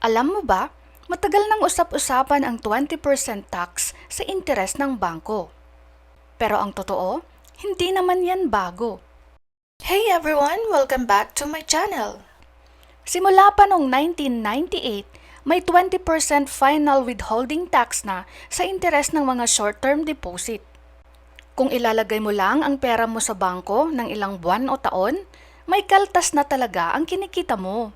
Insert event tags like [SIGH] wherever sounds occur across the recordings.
Alam mo ba, matagal nang usap-usapan ang 20% tax sa interes ng bangko. Pero ang totoo, hindi naman yan bago. Hey everyone! Welcome back to my channel! Simula pa noong 1998, may 20% final withholding tax na sa interes ng mga short-term deposit. Kung ilalagay mo lang ang pera mo sa bangko ng ilang buwan o taon, may kaltas na talaga ang kinikita mo.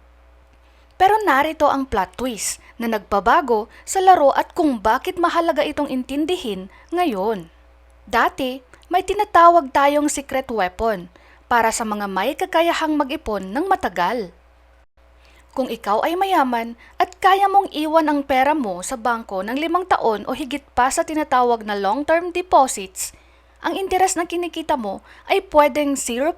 Pero narito ang plot twist na nagbabago sa laro at kung bakit mahalaga itong intindihin ngayon. Dati, may tinatawag tayong secret weapon para sa mga may kakayahang mag-ipon ng matagal. Kung ikaw ay mayaman at kaya mong iwan ang pera mo sa bangko ng limang taon o higit pa sa tinatawag na long-term deposits, ang interes na kinikita mo ay pwedeng 0%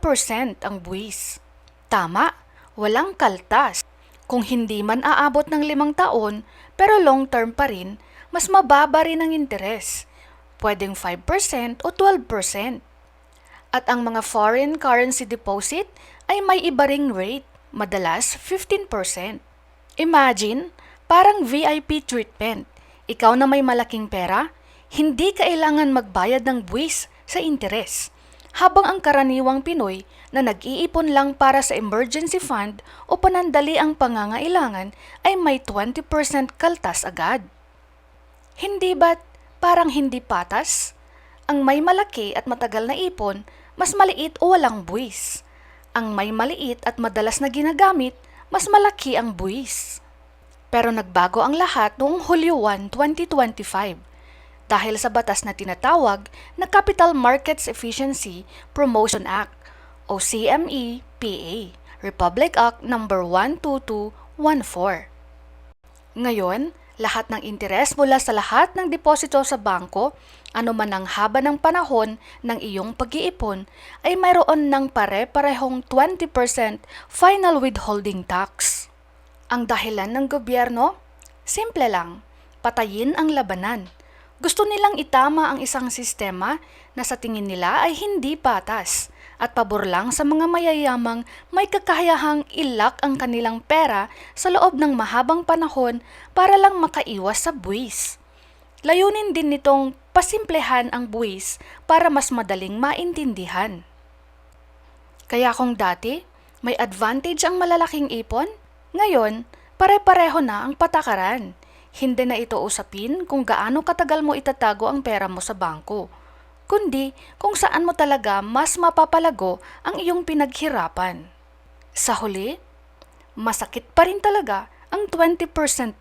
ang buwis. Tama, walang kaltas. Kung hindi man aabot ng limang taon, pero long term pa rin, mas mababa rin ang interes. Pwedeng 5% o 12%. At ang mga foreign currency deposit ay may iba ring rate, madalas 15%. Imagine, parang VIP treatment. Ikaw na may malaking pera, hindi kailangan magbayad ng buwis sa interes. Habang ang karaniwang Pinoy na nag-iipon lang para sa emergency fund o panandali ang pangangailangan ay may 20% kaltas agad. Hindi ba't parang hindi patas? Ang may malaki at matagal na ipon, mas maliit o walang buwis. Ang may maliit at madalas na ginagamit, mas malaki ang buwis. Pero nagbago ang lahat noong Hulyo 1, 2025 dahil sa batas na tinatawag na Capital Markets Efficiency Promotion Act o CME-PA, Republic Act No. 12214. Ngayon, lahat ng interes mula sa lahat ng deposito sa bangko, anuman ang haba ng panahon ng iyong pag-iipon, ay mayroon ng pare-parehong 20% final withholding tax. Ang dahilan ng gobyerno? Simple lang, patayin ang labanan. Gusto nilang itama ang isang sistema na sa tingin nila ay hindi patas at pabor lang sa mga mayayamang may kakayahang ilak ang kanilang pera sa loob ng mahabang panahon para lang makaiwas sa buwis. Layunin din nitong pasimplehan ang buwis para mas madaling maintindihan. Kaya kung dati, may advantage ang malalaking ipon, ngayon, pare-pareho na ang patakaran. Hindi na ito usapin kung gaano katagal mo itatago ang pera mo sa bangko, kundi kung saan mo talaga mas mapapalago ang iyong pinaghirapan. Sa huli, masakit pa rin talaga ang 20%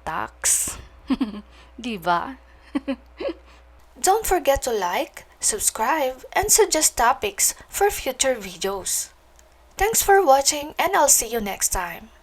tax. [LAUGHS] Di ba? [LAUGHS] Don't forget to like, subscribe, and suggest topics for future videos. Thanks for watching and I'll see you next time.